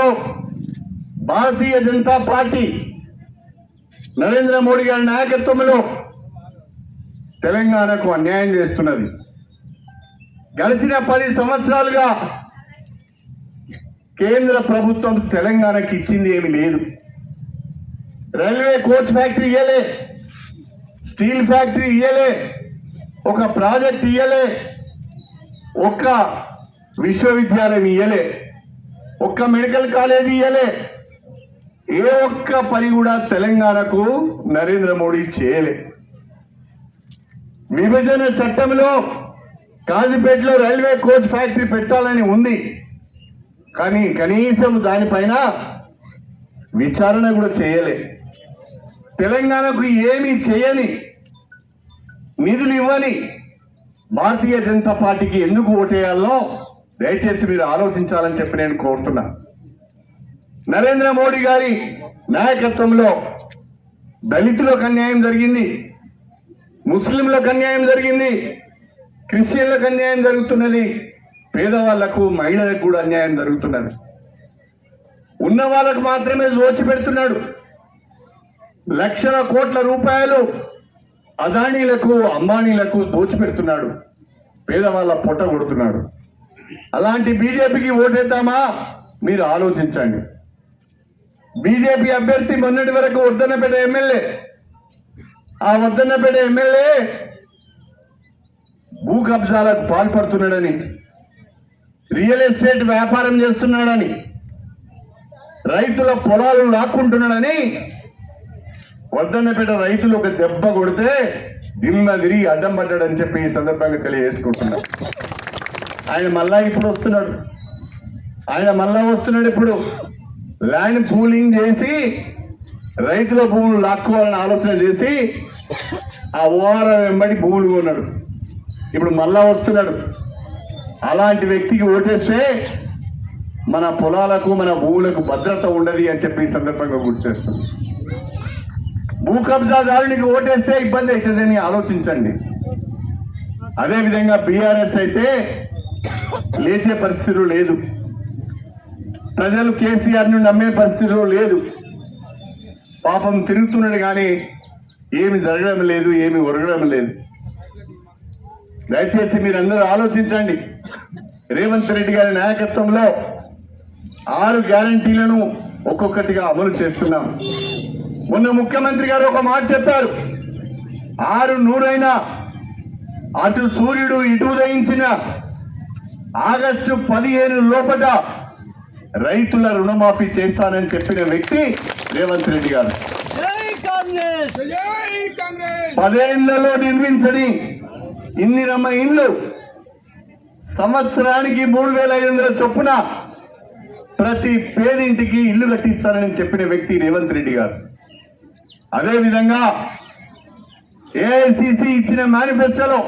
చట్టంలో భారతీయ జనతా పార్టీ నరేంద్ర మోడీ గారి నాయకత్వంలో తెలంగాణకు అన్యాయం చేస్తున్నది. గడిచిన పది సంవత్సరాలుగా కేంద్ర ప్రభుత్వం తెలంగాణకి ఇచ్చింది ఏమి లేదు. రైల్వే కోచ్ ఫ్యాక్టరీ ఇయ్యలే స్టీల్ ఫ్యాక్టరీ ఇయ్యలే ఒక ప్రాజెక్ట్ ఇయ్యలే ఒక్క విశ్వవిద్యాలయం ఇయ్యలే. ఒక్క మెడికల్ కాలేజీ ఇయ్యలే. ఏ ఒక్క పని కూడా తెలంగాణకు నరేంద్ర మోడీ చేయలే. విభజన చట్టంలో కాజీపేటలో రైల్వే కోచ్ ఫ్యాక్టరీ పెట్టాలని ఉంది. కానీ కనీసం దానిపైన విచారణ కూడా చేయలే. తెలంగాణకు ఏమీ చేయని నిధులు ఇవ్వని భారతీయ జనతా పార్టీకి ఎందుకు ఓటేయాలో దయచేసి మీరు ఆలోచించాలని చెప్పి నేను కోరుతున్నా. నరేంద్ర మోడీ గారి నాయకత్వంలో దళితులకు అన్యాయం జరిగింది ముస్లింలకు అన్యాయం జరిగింది క్రిస్టియన్లకు అన్యాయం జరుగుతున్నది పేదవాళ్ళకు మహిళలకు కూడా అన్యాయం జరుగుతున్నది. ఉన్న వాళ్ళకు మాత్రమే దోచి పెడుతున్నాడు. లక్షల కోట్ల రూపాయలు అదానీలకు అంబానీలకు దోచి పెడుతున్నాడు. పేదవాళ్ళ పొట్ట కొడుతున్నాడు. అలాంటి బీజేపీకి ఓటేద్దామా? మీరు ఆలోచించండి. బీజేపీ అభ్యర్థి మొన్నటి వరకు వద్దన్నపేట ఎమ్మెల్యే. ఆ వద్దన్నపేట ఎమ్మెల్యే భూ కబ్జాలకు పాల్పడుతున్నాడని రియల్ ఎస్టేట్ వ్యాపారం చేస్తున్నాడని రైతుల పొలాలు లాక్కుంటున్నాడని వద్దన్నపేట రైతులు ఒక దెబ్బ కొడితే దిమ్మ విరిగి అడ్డం పడ్డాడని చెప్పి ఈ సందర్భంగా తెలియజేసుకుంటున్నాడు ఆయన మళ్ళా ఇప్పుడు వస్తున్నాడు. ఆయన మళ్ళా వస్తున్నాడు ఇప్పుడు. ల్యాండ్ పూలింగ్ చేసి రైతుల భూములు లాక్కోవాలని ఆలోచన చేసి ఆ ఓఆర్ఆర్ వెంబడి భూములు కొన్నాడు. ఇప్పుడు మళ్ళా వస్తున్నాడు. అలాంటి వ్యక్తికి ఓటేస్తే మన పొలాలకు మన భూములకు భద్రత ఉండదు అని చెప్పి ఈ సందర్భంగా గుర్తు చేస్తుంది. భూ కబ్జాదారునికి ఓటేస్తే ఇబ్బంది అవుతుందని ఆలోచించండి. అదేవిధంగా బీఆర్ఎస్ అయితే లేచే పరిస్థితులు లేదు. ప్రజలు కేసీఆర్ను నమ్మే పరిస్థితిలో లేదు. పాపం తిరుగుతున్నాడు కానీ ఏమి జరగడం లేదు ఏమి ఒరగడం లేదు. దయచేసి మీరందరూ ఆలోచించండి. రేవంత్ రెడ్డి గారి నాయకత్వంలో ఆరు గ్యారంటీలను ఒక్కొక్కటిగా అమలు చేస్తున్నాం. మొన్న ముఖ్యమంత్రి గారు ఒక మాట చెప్పారు. ఆరు నూరైనా అటు సూర్యుడు ఇటు ఉదయించిన ఆగస్టు పదిహేను లోపల రైతుల రుణమాఫీ చేస్తానని చెప్పిన వ్యక్తి రేవంత్ రెడ్డి గారు. జై కాంగ్రెస్! జై కాంగ్రెస్! పదేళ్ళలో నిర్మించని ఇందిరమ్మ ఇల్లు సంవత్సరానికి మూడు వేల ఐదు వందల చొప్పున ప్రతి పేదింటికి ఇల్లు కట్టిస్తానని చెప్పిన వ్యక్తి రేవంత్ రెడ్డి గారు. అదేవిధంగా ఏఐసిసి ఇచ్చిన మేనిఫెస్టోలో